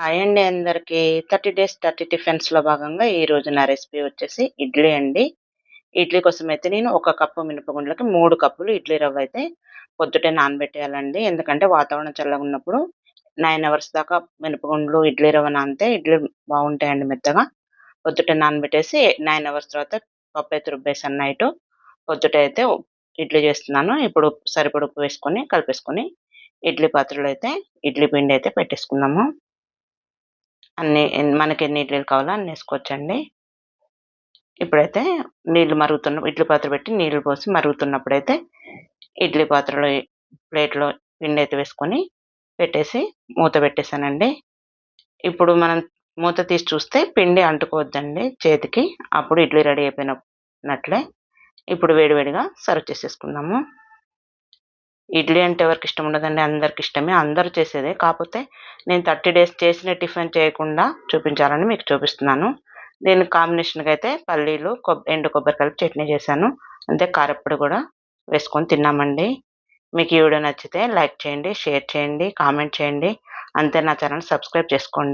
Hi అండి అందరికీ. Thirty days thirty టిఫిన్స్లో భాగంగా ఈ రోజు నా రెసిపీ వచ్చేసి ఇడ్లీ అండి. ఇడ్లీ కోసం అయితే నేను ఒక కప్పు మినపగుండ్లకి మూడు కప్పులు ఇడ్లీ రవ్వ అయితే పొద్దుటే నానబెట్టేయాలండి. ఎందుకంటే వాతావరణం చల్లగా ఉన్నప్పుడు నైన్ అవర్స్ దాకా మినపగుండ్లు ఇడ్లీ రవ్వ నానితే ఇడ్లీ బాగుంటాయండి మెత్తగా. పొద్దుటే నానబెట్టేసి నైన్ అవర్స్ తర్వాత పప్పు అయితే రుబ్బేసాను నైట్. పొద్దుట అయితే ఇడ్లీ చేస్తున్నాను. ఇప్పుడు సరిపడ ఉప్పు వేసుకొని కలిపేసుకొని ఇడ్లీ పాత్రలో అయితే ఇడ్లీ పిండి అయితే పెట్టేసుకున్నాము. అన్ని మనకి ఎన్ని ఇడ్లీలు కావాలో అన్ని వేసుకోవచ్చండి. ఇప్పుడైతే నీళ్ళు మరుగుతున్న ఇడ్లీ పాత్ర పెట్టి నీళ్ళు పోసి మరుగుతున్నప్పుడైతే ఇడ్లీ పాత్రలో ప్లేట్లో పిండి అయితే వేసుకొని పెట్టేసి మూత పెట్టేశానండి. ఇప్పుడు మనం మూత తీసి చూస్తే పిండి అంటుకోవద్దండి చేతికి. అప్పుడు ఇడ్లీ రెడీ అయిపోయినట్లే. ఇప్పుడు వేడివేడిగా సర్వ్ చేసేసుకుందాము. ఇడ్లీ అంటే ఎవరికి ఇష్టం ఉండదండి అందరికి ఇష్టమే. అందరూ చేసేదే. కాకపోతే నేను థర్టీ డేస్ చేసిన టిఫిన్ చేయకుండా చూపించాలని మీకు చూపిస్తున్నాను. దీని కాంబినేషన్గా అయితే పల్లీలు కొబ్బ ఎండు కొబ్బరి కలిపి చట్నీ చేశాను. అంతే కారప్పొడి కూడా వేసుకొని తిన్నామండి. మీకు ఈ వీడియో నచ్చితే లైక్ చేయండి షేర్ చేయండి కామెంట్ చేయండి. అంతే నా ఛానల్ సబ్స్క్రైబ్ చేసుకోండి.